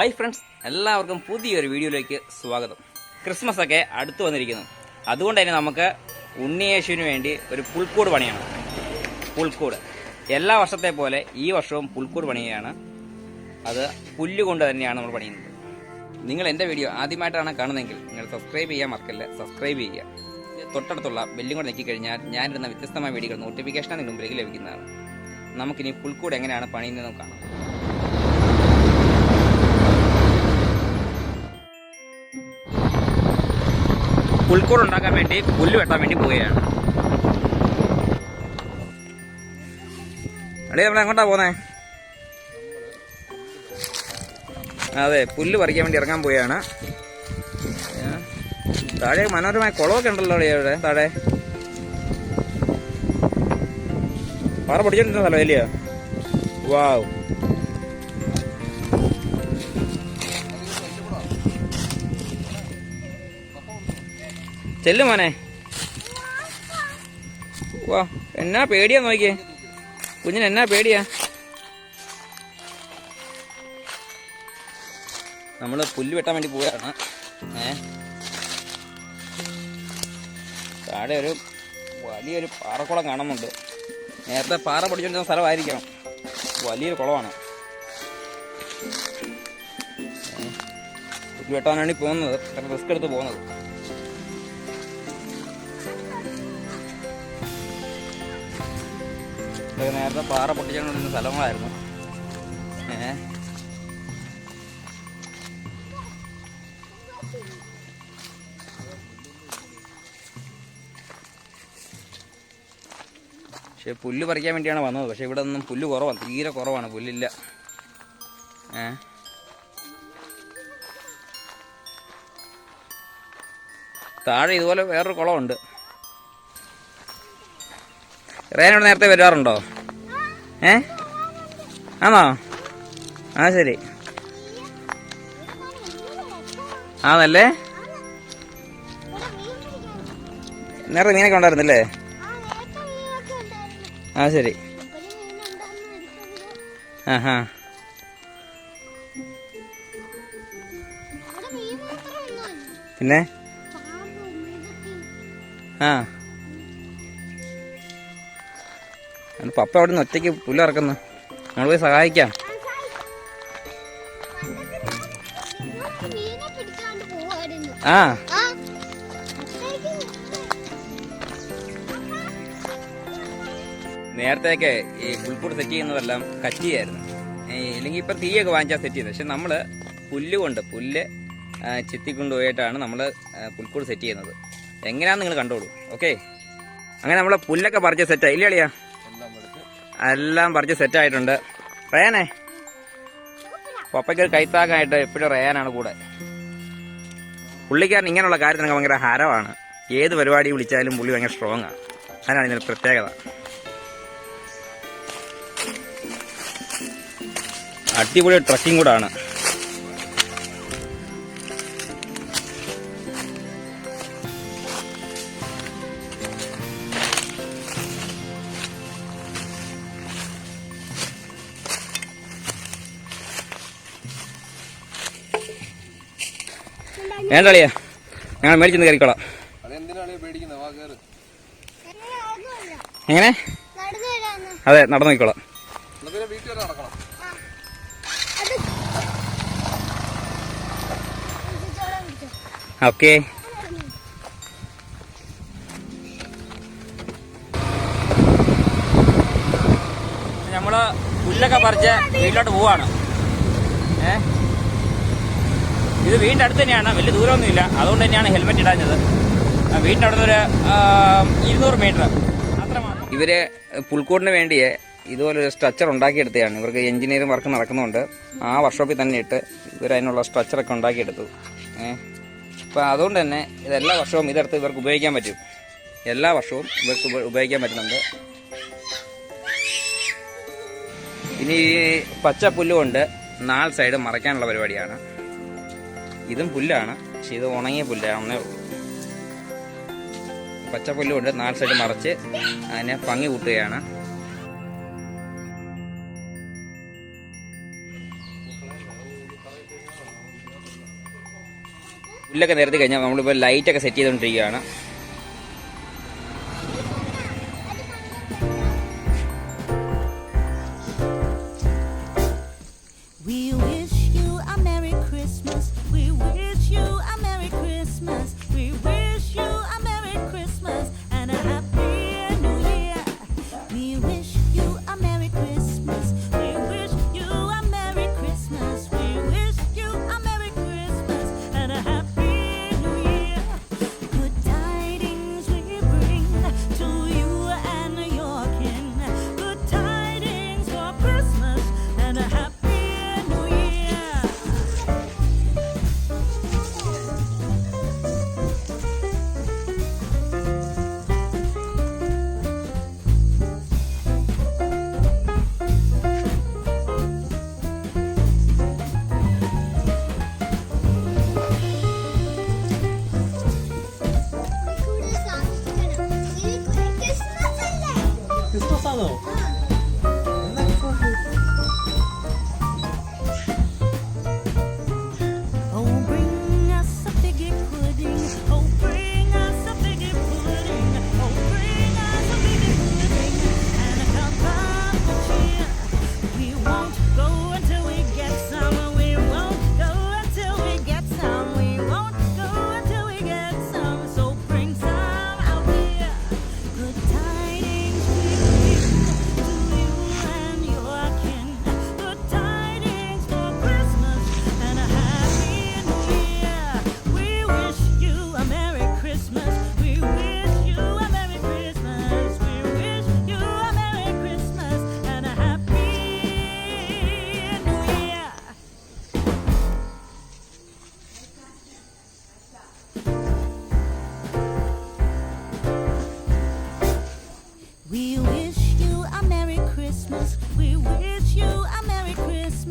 Hi friends എല്ലാവർക്കും പുതിയൊരു വീഡിയോയിലേക്ക് സ്വാഗതം. ക്രിസ്മസ് ഒക്കെ അടുത്ത് വന്നിരിക്കുന്നു. അതുകൊണ്ട് തന്നെ നമുക്ക് ഉണ്ണിയേശുവിന് വേണ്ടി ഒരു പുൽക്കൂട് പണിയാണ്. പുൽക്കൂട്. എല്ലാ വർഷത്തെ പോലെ ഈ വർഷവും പുൽക്കൂട് പണിയുകയാണ്. അത് പുല്ലുകൊണ്ട് തന്നെയാണ് നമ്മൾ പണിയുന്നത്. നിങ്ങൾ എന്റെ വീഡിയോ ആദ്യമായിട്ടാണ് കാണുന്നതെങ്കിൽ നിങ്ങൾ സബ്സ്ക്രൈബ് ചെയ്യാൻ മറക്കല്ല? സബ്സ്ക്രൈബ് ചെയ്യുക. തൊട്ടടുത്തുള്ള ബെല്ലും കൂടെ ഞെക്കി കഴിഞ്ഞാൽ ഞാനിടുന്ന വ്യത്യസ്തമായ വീഡിയോകൾ നോട്ടിഫിക്കേഷൻ നിങ്ങളുടെ മുമ്പിലേക്ക് ലഭിക്കുന്നതാണ്. നമുക്കിനി പുൽക്കൂട് എങ്ങനെയാണ് പണിയുന്നതെന്ന് കാണാം. പുൽക്കൂട് ഉണ്ടാക്കാൻ വേണ്ടി പുല്ല് വെട്ടാൻ വേണ്ടി പോവുകയാണ്. അടേ നമ്മൾ എങ്ങോട്ടാ പോന്നേ അതെ പുല്ല് പറിക്കാൻ വേണ്ടി ഇറങ്ങാൻ പോവുകയാണ്. താഴെ മനോഹരമായ കുളമൊക്കെ ഉണ്ടല്ലോ അടി അവിടെ താഴെ. പാറ പൊടിച്ചോണ്ടിരുന്ന സ്ഥലം അല്ലയോ വാവ് ചെല്ലു മോനെ. വാ എന്നാ പേടിയാ നോക്കിയേ കുഞ്ഞിന് എന്നാ പേടിയാ? നമ്മൾ പുല്ല് വെട്ടാൻ വേണ്ടി പോവുകയാണ്. ഏ? താഴെ ഒരു വലിയൊരു പാറക്കുളം കാണുന്നുണ്ട്. നേരത്തെ പാറ പൊടിച്ചുകൊണ്ടിരുന്ന സ്ഥലമായിരിക്കണം. വലിയൊരു കുളമാണ്. പുല്ല് വെട്ടാനാണ് പോകുന്നത്. റിസ്ക് എടുത്ത് പോകുന്നത്. ഇതൊക്കെ നേരത്തെ പാറ പൊട്ടിച്ചുകൊണ്ടിരുന്ന സ്ഥലങ്ങളായിരുന്നു. പക്ഷെ പുല്ല് പറിക്കാൻ വേണ്ടിയാണ് വന്നത്. പക്ഷെ ഇവിടെ നിന്നും പുല്ല് കുറവാണ് തീരെ കുറവാണ്. പുല്ലില്ല. ഏ? താഴെ ഇതുപോലെ വേറൊരു കുളമുണ്ട്. റേനോട് നേരത്തെ വരാറുണ്ടോ ഏ? ആണോ? ആ ശരി. ആണല്ലേ? നേരത്തെ മീനൊക്കെ ഉണ്ടായിരുന്നല്ലേ? ആ ശരി. ആ ഹാ പിന്നെ? ആ. പപ്പ അവിടെ നിന്ന് ഒറ്റയ്ക്ക് പുല്ലിറക്കുന്നു നമ്മൾ പോയി സഹായിക്കാം. ആ. നേരത്തെയൊക്കെ ഈ പുൽക്കൂട് സെറ്റ് ചെയ്യുന്നതെല്ലാം കച്ചിയായിരുന്നു ഇല്ലെങ്കിൽ ഇപ്പം തീയൊക്കെ വാങ്ങിച്ചാൽ സെറ്റ് ചെയ്യുന്നത് പക്ഷെ നമ്മൾ പുല്ല് കൊണ്ട് പുല്ല് ആ, ചെത്തിക്കൊണ്ട് പോയിട്ടാണ് നമ്മൾ പുൽക്കൂട് സെറ്റ് ചെയ്യുന്നത്. എങ്ങനെയാണെന്ന് നിങ്ങൾ കണ്ടോളൂ. ഓക്കെ? അങ്ങനെ നമ്മളെ പുല്ലൊക്കെ പറിച്ച് സെറ്റായി ഇല്ല അളിയാ? എല്ലാം പറിച്ച് സെറ്റായിട്ടുണ്ട് റയാനേ പപ്പയ്ക്ക് ഒരു കൈത്താക്കായിട്ട് എപ്പോഴും റയാനാണ് കൂടെ. പുള്ളിക്കാരൻ ഇങ്ങനെയുള്ള കാര്യത്തിനൊക്കെ ഭയങ്കര ഹരമാണ് ഏത് പരിപാടി വിളിച്ചാലും പുള്ളി ഭയങ്കര സ്ട്രോങ് ആണ് അതിനാണ് ഇതിന് പ്രത്യേകത. അടിപൊളി ട്രക്കിംഗ് കൂടാണ്. വേണ്ടളിയാ ഞങ്ങൾ മേടിച്ചെന്ന് കയറിക്കോളാം. എങ്ങനെ? അതെ നടന്നു നോക്കിക്കോളാം ഓക്കെ. നമ്മൾ പുല്ലൊക്കെ പറിച്ച് വീട്ടിലോട്ട് പോവാണ്. ഏ? ഇത് വീടിന്റെ അടുത്ത് തന്നെയാണ്. വലിയ ദൂരമൊന്നുമില്ല. അതുകൊണ്ട് തന്നെയാണ് ഹെൽമെറ്റ് ഇടാഞ്ഞത്. വീടിന്റെ അടുത്ത് ഒരു ഇരുന്നൂറ് മീറ്റർ അത്രമാത്രം. ഇവർ പുൽക്കൂടിന് വേണ്ടിയേ ഇതുപോലൊരു സ്ട്രക്ചർ ഉണ്ടാക്കിയെടുത്തതാണ്. ഇവർക്ക് എഞ്ചിനീയറിംഗ് വർക്ക് നടക്കുന്നുണ്ട്. ആ വർക്ക്ഷോപ്പിൽ തന്നെ ഇട്ട് ഇവർ അതിനുള്ള സ്ട്രക്ചറൊക്കെ ഉണ്ടാക്കിയെടുത്തു. ഏഹ് അപ്പം അതുകൊണ്ട് തന്നെ ഇതെല്ലാ വർഷവും ഇതെടുത്ത് ഇവർക്ക് ഉപയോഗിക്കാൻ പറ്റും. എല്ലാ വർഷവും ഇവർക്ക് ഉപ- ഉപയോഗിക്കാൻ പറ്റുന്നുണ്ട്. ഇനി പച്ച പുല്ലുകൊണ്ട് നാല് സൈഡ് മറയ്ക്കാനുള്ള പരിപാടിയാണ്. ഇതും പുല്ലാണ്. പക്ഷെ ഇത് ഉണങ്ങിയ പുല്ലാണെന്നേ ഉള്ളൂ പച്ചപ്പുല്ലുകൊണ്ട് നാല് സൈഡ് മറച്ച് അതിനെ പങ്ങി കൂട്ടുകയാണ്. പുല്ലൊക്കെ നിരത്തി കഴിഞ്ഞാൽ നമ്മളിപ്പോൾ ലൈറ്റൊക്കെ സെറ്റ് ചെയ്തുകൊണ്ടിരിക്കുകയാണ്.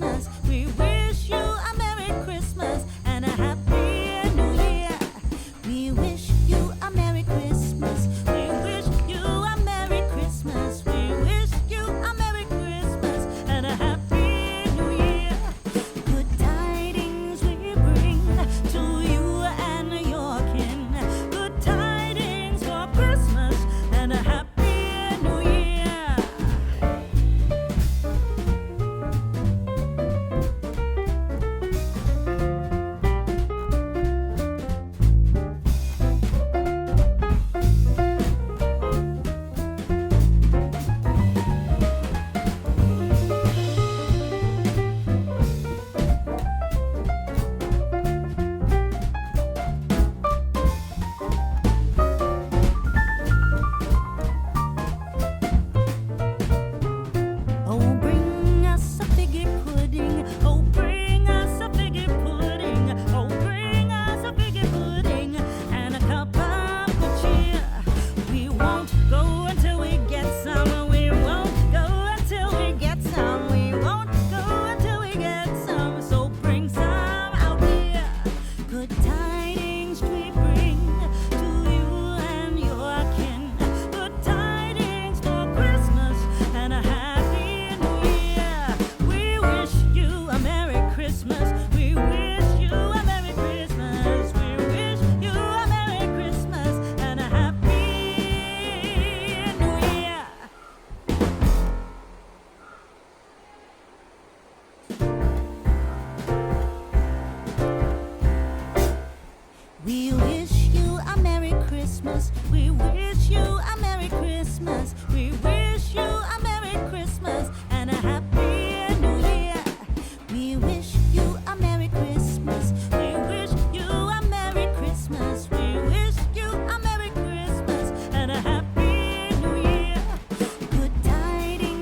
Us.